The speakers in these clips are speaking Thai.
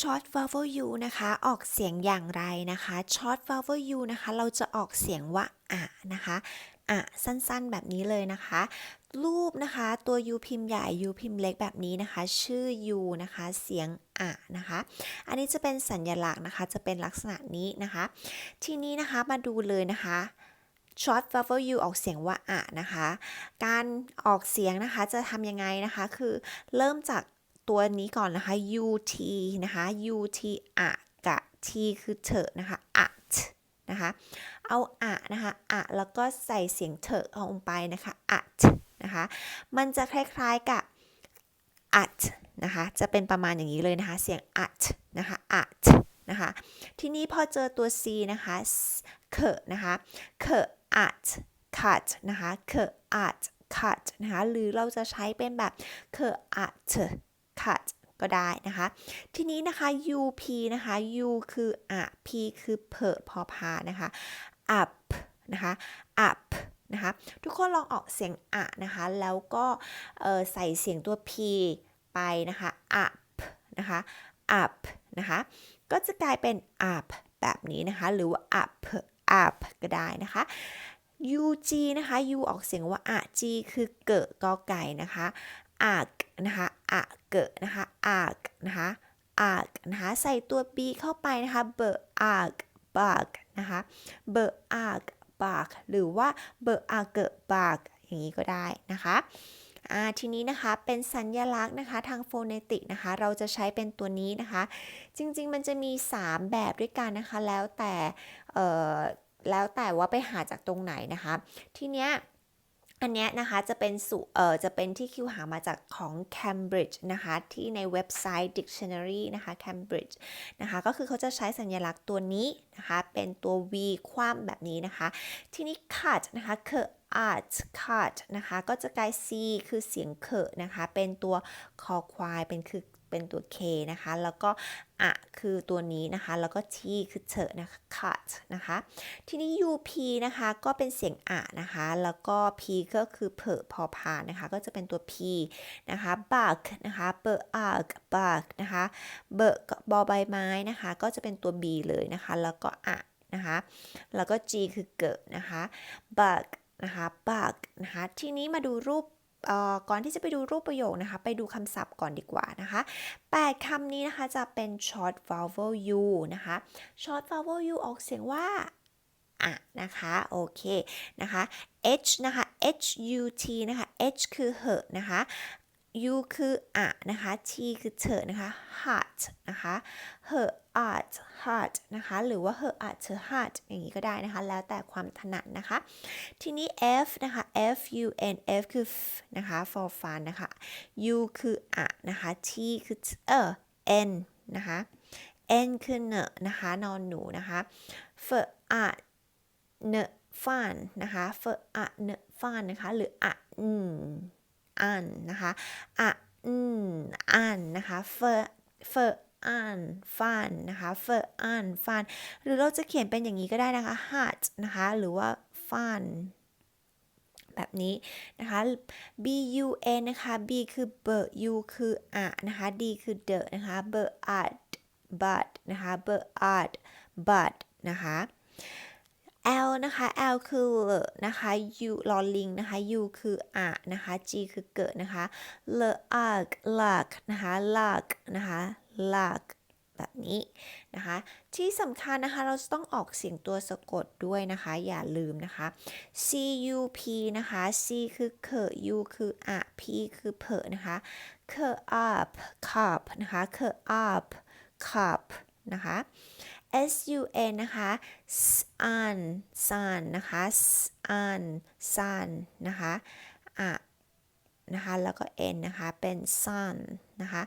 short vowel u นะคะ ออกเสียงอย่างไรนะคะ short vowel u นะคะ เราจะออกเสียงว่าอะนะคะอะสั้นๆแบบนี้เลยนะคะ รูปนะคะตัว u พิมพ์ใหญ่ u พิมพ์เล็กแบบนี้นะคะ ชื่อ u นะคะ เสียงอะนะคะ อันนี้จะเป็นสัญลักษณ์นะคะ จะเป็นลักษณะนี้นะคะ ทีนี้นะคะมาดูเลยนะคะ short vowel u ออกเสียงว่าอะนะคะ การออกเสียงนะคะจะทำยังไงนะคะ คือเริ่มจาก ตัวนี้ก่อนนะคะ ut นะคะ ut อะกับ t คือเถอะนะคะ at นะคะ เอาอะนะคะอะแล้วก็ใส่เสียงเถอะลงไปนะคะ at นะคะ มันจะคล้ายๆกับ at นะคะ จะเป็นประมาณอย่างนี้เลยนะคะ เสียง at นะคะ at นะคะ ทีนี้พอเจอตัว c นะคะเคนะคะเค at cut นะคะเค at cut นะคะ หรือเราจะใช้เป็นแบบเค at cut ก็ได้นะคะ ทีนี้นะคะ up นะคะ u คืออะ p คือเพอพอพานะคะ up นะคะ up นะคะทุกคนลองออกเสียงอะนะคะ แล้วก็ใส่เสียงตัว p ไปนะคะ up นะคะ up นะคะ ก็จะกลายเป็น up แบบนี้นะคะ หรือว่า up up ก็ได้นะคะ ug นะคะ u ออกเสียงว่าอะ g คือเกิดกอไก่นะคะ ark นะคะอะเกิดนะคะ ark นะคะ ark นะคะใส่ตัว b เข้าไปนะคะ b ark bark นะคะ b ark bark หรือว่า b ark bark อย่างนี้ก็ได้นะคะอ่าทีนี้นะคะเป็นสัญญลักษณ์นะคะทางโฟเนติกนะคะเราจะใช้เป็นตัวนี้นะคะ จริงๆมันจะมี 3 แบบด้วยกันนะคะแล้วแต่แล้วแต่ว่าไปหาจากตรงไหนนะคะ ทีเนี้ย อันเนี้ยนะคะจะเป็นสูเอ่อจะเป็นที่คิวหามาจากของ Cambridge นะคะที่ในเว็บไซต์ Dictionary นะคะ Cambridge นะคะก็คือเขาจะใช้สัญลักษณ์ตัวนี้นะคะเป็นตัว V คว่ำแบบนี้นะคะ ทีนี้ cut นะคะคือ art cut นะคะก็จะกลาย C คือเสียงเคนะคะเป็นตัวคอควายเป็นคือ เป็นตัว K นะคะ แล้วก็อะคือตัวนี้นะคะ แล้วก็ T คือเถอะนะคะ cut นะคะ ทีนี้ UP นะคะก็เป็นเสียงอะนะคะ แล้วก็ P ก็คือเพอพอพานนะคะ ก็จะเป็นตัว P นะคะ bark นะคะเบอร์ ark bark นะคะเบอร์บอใบไม้นะคะ ก็จะเป็นตัว B เลยนะคะ แล้วก็อะนะคะ แล้วก็ G คือเกิดนะคะ bark นะคะ bark นะคะ ทีนี้มาดูรูป ก่อนที่จะไปดูรูปประโยคนะคะ ไปดูคำศัพท์ก่อนดีกว่านะคะแปดคำนี้นะคะจะเป็น short vowel u นะคะ short vowel u ออกเสียงว่าอะนะคะโอเคนะคะ h นะคะ h u t นะคะ h คือเหอะนะคะ u คืออะนะคะ t คือเถอนะคะ heart นะคะ her art heart นะคะ หรือว่า her art her heart อย่างนี้ก็ได้นะคะ แล้วแต่ความถนัดนะคะ ทีนี้ f นะคะ f u n f คือ f นะคะ for fun นะคะ u คืออะนะคะ t คือเออ n นะคะ n คือเนนะคะ นอนหนูนะคะ f a เนฟันนะคะ f a เนฟันนะคะ หรืออะอืม อันนะคะอะอืมอันนะคะ f f อันฟันนะคะ f อันฟันหรือเราจะเขียนเป็นอย่างนี้ก็ได้นะคะ heart นะคะหรือว่า fun แบบนี้นะคะ b u n นะคะ b คือ b u คืออะนะคะ d คือ the นะคะ b art but นะคะ b art but นะคะ L นะคะ L คือ l นะคะ U ลอลิงนะคะ U คืออะนะคะ G คือเกิดนะคะ l ark luck นะคะ luck นะคะ luck แบบนี้นะคะ ที่สำคัญนะคะเราจะต้องออกเสียงตัวสะกดด้วยนะคะ อย่าลืมนะคะ C U P นะคะ C คือเค U คืออะ P คือเพอนะคะเค up cup นะคะเค up cup นะคะ S U N นะคะ sun sun นะคะ sun sun นะคะอะนะคะแล้วก็ N นะคะ เป็น sun นะคะ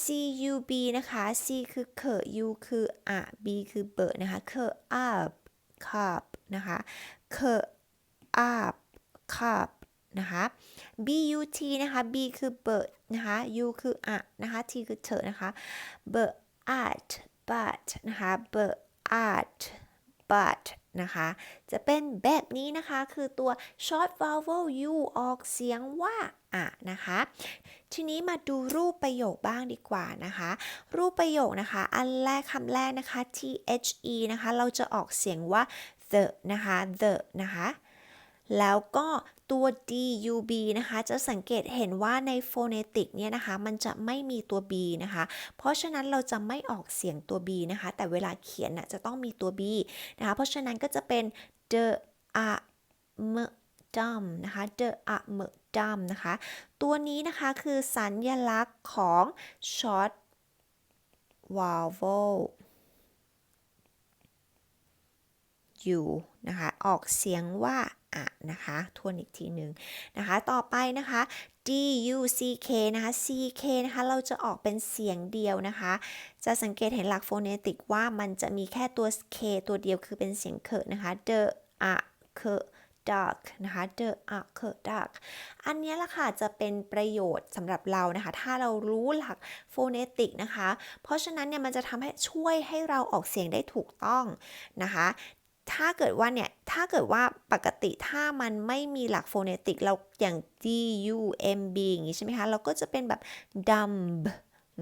C U B นะคะ C คือเค U คืออะ B คือเบอร์นะคะเค up cup นะคะเค up cup นะคะ B U T นะคะ B คือเบอร์นะคะ U คืออะนะคะ T คือเธอนะคะเบอร์ art but นะคะ but art but นะคะ จะเป็นแบบนี้นะคะ คือตัว short vowel u ออกเสียงว่าอะนะคะ ทีนี้มาดูรูปประโยคบ้างดีกว่านะคะ รูปประโยคนะคะ อันแรกคำแรกนะคะ the นะคะ เราจะออกเสียงว่า the นะคะ the นะคะ แล้วก็ ตัว dub นะคะ จะสังเกตเห็นว่าในโฟเนติกเนี่ยนะคะ มันจะไม่มีตัว b นะคะ เพราะฉะนั้นเราจะไม่ออกเสียงตัว b นะคะ แต่เวลาเขียนน่ะจะต้องมีตัว b นะคะ เพราะฉะนั้นก็จะเป็น the a m dum นะคะ the a m dum นะคะ ตัวนี้นะคะคือสัญลักษณ์ของ short vowel u นะคะ ออกเสียงว่า อะนะคะทวนอีกทีหนึ่งนะคะต่อไปนะคะ d u c k นะคะ c k นะคะเราจะออกเป็นเสียงเดียวนะคะ จะสังเกตเห็นหลักโฟเนติกว่ามันจะมีแค่ตัว k ตัวเดียวคือเป็นเสียงเคนะคะ the a k duck นะคะ the a k duck อันนี้ละค่ะจะเป็นประโยชน์สำหรับเรานะคะ ถ้าเรารู้หลักโฟเนติกนะคะ เพราะฉะนั้นเนี่ยมันจะทำให้ช่วยให้เราออกเสียงได้ถูกต้องนะคะ ถ้าเกิดว่าเนี่ย ถ้าเกิดว่าปกติถ้ามันไม่มีหลักโฟเนติกเราอย่าง d u m b อย่างนี้ใช่ไหมคะ เราก็จะเป็นแบบ dumb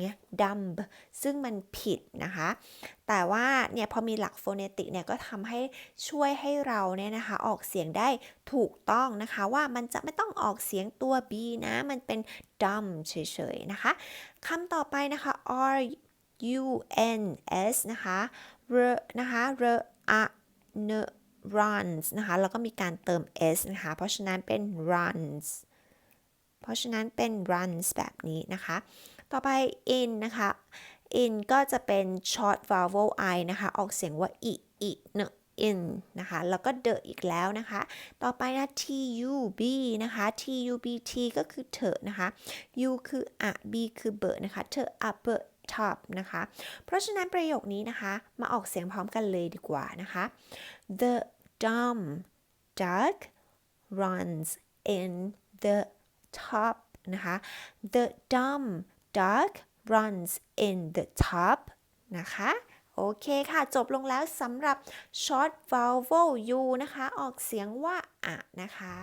เงี้ย dumb ซึ่งมันผิดนะคะ แต่ว่าเนี่ยพอมีหลักโฟเนติกเนี่ยก็ทำให้ช่วยให้เราเนี่ยนะคะ ออกเสียงได้ถูกต้องนะคะ ว่ามันจะไม่ต้องออกเสียงตัว b นะ มันเป็น dumb เฉยๆนะคะคำต่อไปนะคะ r u n s นะคะ r นะคะ r a runs นะคะ แล้วก็มีการเติม s นะคะ เพราะฉะนั้นเป็น runs เพราะฉะนั้นเป็น runs แบบนี้นะคะ ต่อไป in นะคะ in ก็จะเป็น short vowel i นะคะ ออกเสียงว่า i i เน in นะคะ แล้วก็ the อีกแล้วนะคะ ต่อไปนะ tub นะคะ tub t ก็คือเธอนะคะ u คืออะ b คือเบอร์นะคะ เธอ a b e top นะคะ เพราะฉะนั้นประโยคนี้นะคะ มาออกเสียงพร้อมกันเลยดีกว่านะคะ the dumb duck runs in the top นะคะ the dumb duck runs in the top นะคะโอเคค่ะ จบลงแล้วสำหรับ short vowel u นะคะ ออกเสียงว่าอะนะคะ